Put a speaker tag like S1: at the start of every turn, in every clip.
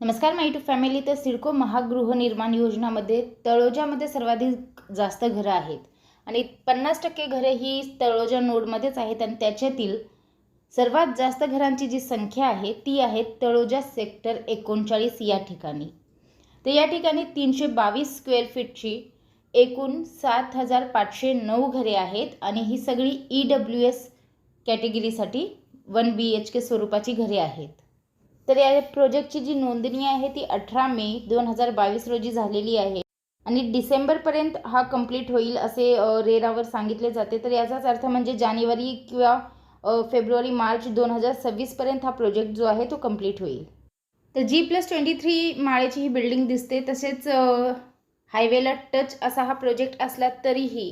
S1: नमस्कार माय to family तर सिडको महागृहनिर्माण योजनामध्ये तळोजामध्ये सर्वाधिक जास्त घरं आहेत. आणि पन्नास टक्के घरे ही तळोजा नोडमध्येच आहेत आणि त्याच्यातील सर्वात जास्त घरांची जी संख्या आहे ती आहे तळोजा सेक्टर एकोणचाळीस या ठिकाणी. तर या ठिकाणी तीनशे बावीस स्क्वेअर फीटची एकूण सात हजार पाचशे नऊ घरे आहेत आणि ही सगळी ई डब्ल्यू एस कॅटेगरीसाठी वन बी एच के स्वरूपाची घरे आहेत. तर या प्रोजेक्टची जी नोंदणी आहे ती अठरा मे दोन हजार बावीस रोजी झालेली आहे. आणि डिसेंबरपर्यंत हा कंप्लीट होईल असे रेरावर सांगितले जाते. तर याचाच अर्थ म्हणजे जानेवारी किंवा फेब्रुवारी मार्च दोन हजार सव्वीसपर्यंत हा प्रोजेक्ट जो आहे तो कंप्लीट होईल. तर जी प्लस ट्वेंटी थ्री माळेची ही बिल्डिंग दिसते. तसेच हायवेला टच असा हा प्रोजेक्ट असला तरीही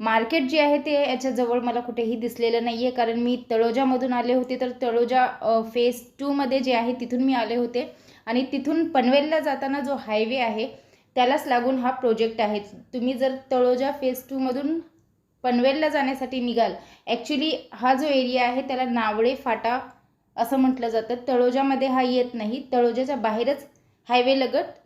S1: मार्केट जे आहे ते याच्याजवळ मला कुठेही दिसलेलं नाही आहे कारण मी तळोजामधून आले होते तर तळोजा फेस टूमध्ये जे आहे तिथून मी आले होते. आणि तिथून पनवेलला जाताना जो हायवे आहे त्यालाच लागून हा प्रोजेक्ट आहे. तुम्ही जर तळोजा फेस टूमधून पनवेलला जाण्यासाठी निघाल ॲक्च्युली हा जो एरिया आहे त्याला नावळे फाटा असं म्हटलं जातं. तळोजामध्ये हा येत नाही तळोजाच्या बाहेरच हायवे लगत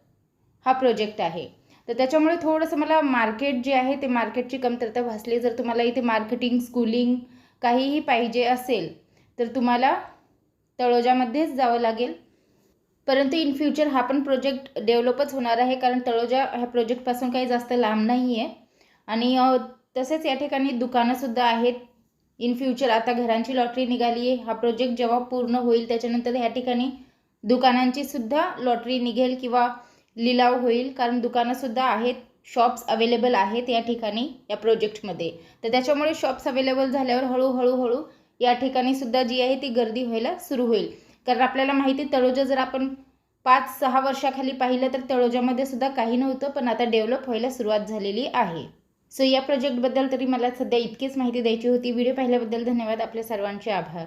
S1: हा प्रोजेक्ट आहे. तर त्याच्यामुळे थोडंसं मला मार्केट जे आहे ते मार्केटची कमतरता भासली. जर तुम्हाला इथे मार्केटिंग स्कूलिंग काहीही पाहिजे असेल तर तुम्हाला तळोजामध्येच जावं लागेल. परंतु इन फ्युचर हा पण प्रोजेक्ट डेव्हलपच होणार आहे कारण तळोजा ह्या प्रोजेक्टपासून काही जास्त लांब नाही आहे आणि तसेच या ठिकाणी दुकानंसुद्धा आहेत. इन फ्युचर आता घरांची लॉटरी निघाली आहे हा प्रोजेक्ट जेव्हा पूर्ण होईल त्याच्यानंतर ह्या ठिकाणी दुकानांचीसुद्धा लॉटरी निघेल किंवा लिलाव होईल. कारण दुकानंसुद्धा आहेत शॉप्स अवेलेबल आहेत या ठिकाणी या प्रोजेक्टमध्ये तर त्याच्यामुळे शॉप्स अवेलेबल झाल्यावर हळूहळू हळू या ठिकाणी सुद्धा जी आहे ती गर्दी व्हायला सुरू होईल. कारण आपल्याला माहिती तळोजा जर आपण पाच सहा वर्षाखाली पाहिलं तर तळोजामध्ये सुद्धा काही नव्हतं पण आता डेव्हलप व्हायला सुरुवात झालेली आहे. सो या प्रोजेक्टबद्दल तरी मला सध्या इतकीच माहिती द्यायची होती. व्हिडिओ पाहिल्याबद्दल धन्यवाद. आपल्या सर्वांचे आभार.